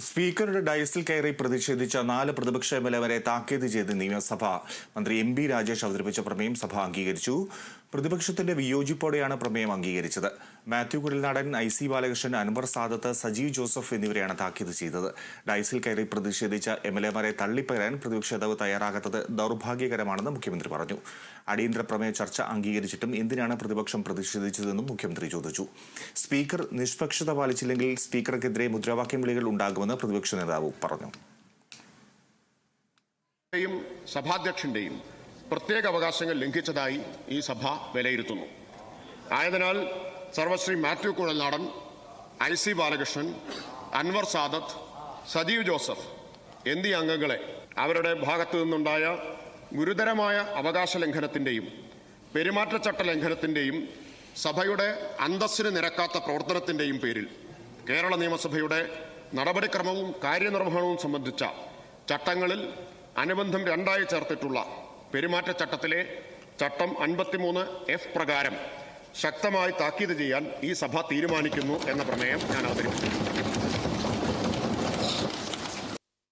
സ്പീക്കറുടെ ഡയസിൽ കയറി പ്രതിഷേധിച്ച നാല് പ്രതിപക്ഷ എം എൽ എ വരെ താക്കീത് ചെയ്ത് നിയമസഭ. മന്ത്രി എം ബി രാജേഷ് അവതരിപ്പിച്ച പ്രമേയം സഭ അംഗീകരിച്ചു. പ്രതിപക്ഷത്തിന്റെ വിയോജിപ്പോടെയാണ് പ്രമേയം അംഗീകരിച്ചത്. മാത്യു കുഴൽനാടൻ ഐ സി ബാലകൃഷ്ണൻ അൻവർ സാദത്ത് സജീവ് ജോസഫ് എന്നിവരെയാണ് താക്കീത് ചെയ്തത്. ഡൈസിൽ കയറി പ്രതിഷേധിച്ച എം എൽ എമാരെ തള്ളിപ്പകരാൻ പ്രതിപക്ഷ നേതാവ് തയ്യാറാകാത്തത് ദൗർഭാഗ്യകരമാണെന്ന് മുഖ്യമന്ത്രി പറഞ്ഞു. അടിയന്തര പ്രമേയ ചർച്ച അംഗീകരിച്ചിട്ടും എന്തിനാണ് പ്രതിപക്ഷം പ്രതിഷേധിച്ചതെന്നും മുഖ്യമന്ത്രി ചോദിച്ചു. സ്പീക്കർ നിഷ്പക്ഷത പാലിച്ചില്ലെങ്കിൽ സ്പീക്കർക്കെതിരെ മുദ്രാവാക്യം വിളികൾ ഉണ്ടാകുമെന്ന് പ്രതിപക്ഷ നേതാവ് പറഞ്ഞു. സഭാധ്യക്ഷന്റെയും പ്രത്യേക അവകാശങ്ങൾ ലംഘിച്ചതായി ഈ സഭ വിലയിരുത്തുന്നു. ആയതിനാൽ സർവശ്രീ മാത്യു കുഴൽനാടൻ ഐ സി ബാലകൃഷ്ണൻ അൻവർ സാദത്ത് സജീവ് ജോസഫ് എന്നീ അംഗങ്ങളെ അവരുടെ ഭാഗത്തു നിന്നുണ്ടായ ഗുരുതരമായ അവകാശ ലംഘനത്തിന്റെയും പെരുമാറ്റച്ചട്ട ലംഘനത്തിന്റെയും സഭയുടെ അന്തസ്സിന് നിരക്കാത്ത പ്രവർത്തനത്തിന്റെയും പേരിൽ കേരള നിയമസഭയുടെ നടപടിക്രമവും കാര്യനിർവഹണവും സംബന്ധിച്ച ചട്ടങ്ങളിൽ അനുബന്ധം രണ്ടായി ചേർത്തിട്ടുള്ള പെരുമാറ്റച്ചട്ടത്തിലെ ചട്ടം അൻപത്തിമൂന്ന് എഫ് പ്രകാരം ശക്തമായി താക്കീത് ചെയ്യാൻ ഈ സഭ തീരുമാനിക്കുന്നു എന്ന പ്രമേയം ഞാൻ അവതരിപ്പിച്ചു